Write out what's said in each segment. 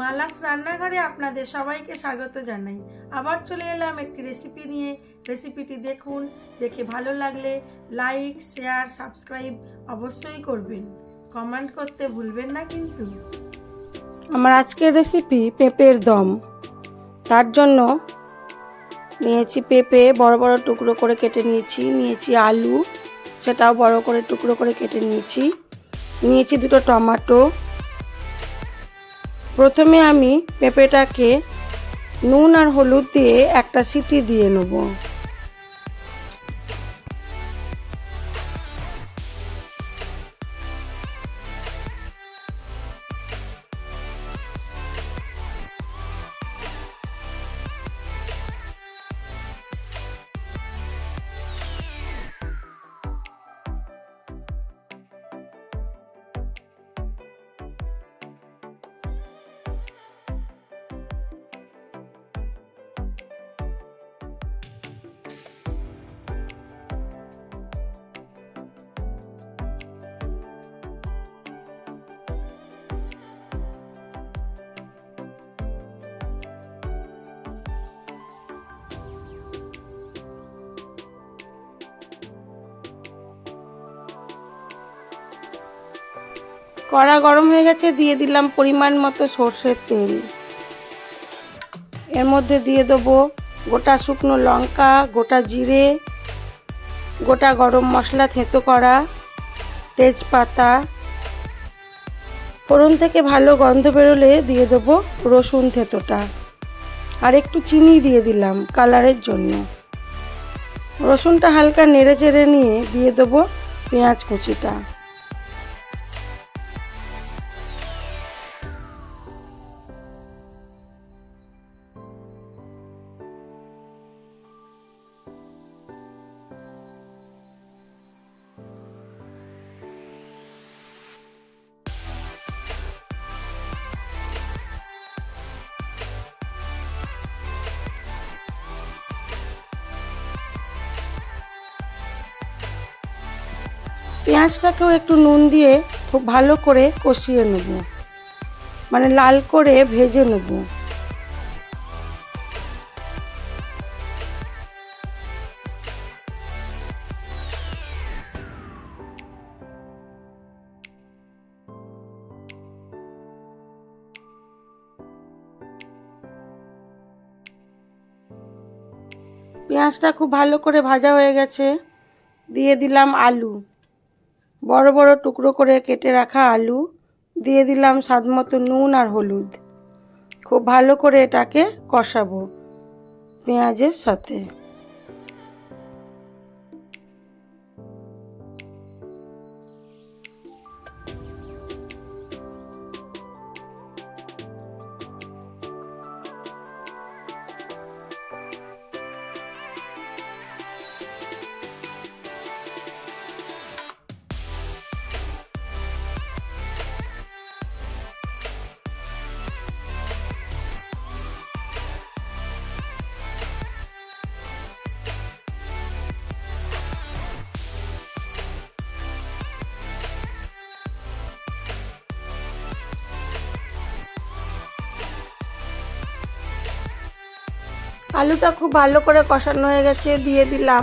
মালাস রান্নাঘরে আপনাদের সবাইকে স্বাগত জানাই। আবার চলে এলাম একটি রেসিপি নিয়ে। রেসিপিটি দেখুন, দেখে ভালো লাগলে লাইক শেয়ার সাবস্ক্রাইব অবশ্যই করবেন। কমেন্ট করতে ভুলবেন না কিন্তু। আমার আজকের রেসিপি পেঁপের দম। তার জন্য নিয়েছি পেঁপে, বড় বড় টুকরো করে কেটে নিয়েছি। নিয়েছি আলু, সেটাও বড় করে টুকরো করে কেটে নিয়েছি। নিয়েছি দুটো টমেটো প্রথমে আমি পেঁপেটাকে নুন আর হলুদ দিয়ে একটা সিটি দিয়ে নেব। কড়া গরম হয়ে গেছে, দিয়ে দিলাম পরিমাণ মতো সর্ষের তেল। এর মধ্যে দিয়ে দেবো গোটা শুকনো লঙ্কা, গোটা জিরে, গোটা গরম মশলা থেঁতো করা তেজপাতা। ফোড়ন থেকে ভালো গন্ধ বেরোলে দিয়ে দেবো রসুন থেঁতোটা। আর একটু চিনি দিয়ে দিলাম কালারের জন্য। রসুনটা হালকা নেড়ে চেড়ে নিয়ে দিয়ে দেবো পেঁয়াজ কুচিটা। পেঁয়াজটাকেও একটু নুন দিয়ে খুব ভালো করে কষিয়ে নেব। মানে লাল করে ভেজে নেব। পেঁয়াজটা খুব ভালো করে ভাজা হয়ে গেছে। দিয়ে দিলাম আলু। বড় বড় টুকরো করে কেটে রাখা আলু, দিয়ে দিলাম স্বাদ মতো নুন আর হলুদ। খুব ভালো করে এটাকে কষাবো পেঁয়াজের সাথে। আলুটা খুব ভালো করে কষানো হয়ে গেছে, দিয়ে দিলাম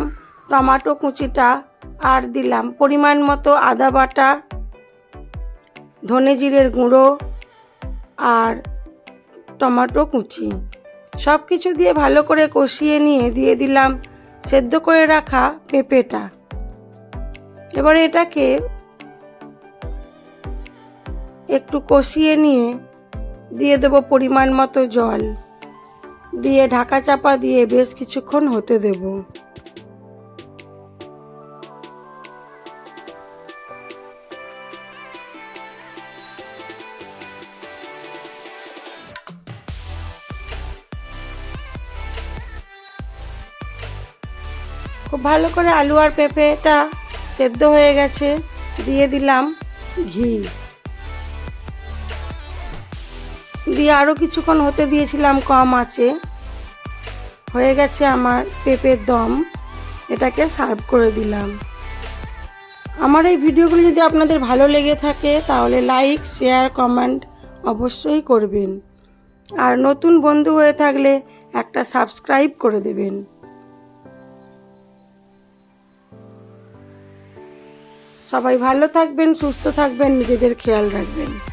টমাটো কুচিটা আর দিলাম পরিমাণ মতো আদা বাটা, ধনে জিরের গুঁড়ো আর টমাটো কুচি। সব কিছু দিয়ে ভালো করে কষিয়ে নিয়ে দিয়ে দিলাম সেদ্ধ করে রাখা পেঁপেটা। এবারে এটাকে একটু কষিয়ে নিয়ে দিয়ে দেবো পরিমাণ মতো জল। দিয়ে ঢাকা চাপা দিয়ে বেশ কিছুক্ষণ হতে দেব। খুব ভালো করে আলু আর পেঁপেটা সেদ্ধ হয়ে গেছে, দিয়ে দিলাম ঘি। দিয়ে আরও কিছুক্ষণ হতে দিয়েছিলাম কম আছে। হয়ে গেছে আমার পেঁপের দম। এটাকে সার্ভ করে দিলাম। আমার এই ভিডিওগুলো যদি আপনাদের ভালো লেগে থাকে, তাহলে লাইক শেয়ার কমেন্ট অবশ্যই করবেন। আর নতুন বন্ধু হয়ে থাকলে একটা সাবস্ক্রাইব করে দেবেন। সবাই ভালো থাকবেন, সুস্থ থাকবেন, নিজেদের খেয়াল রাখবেন।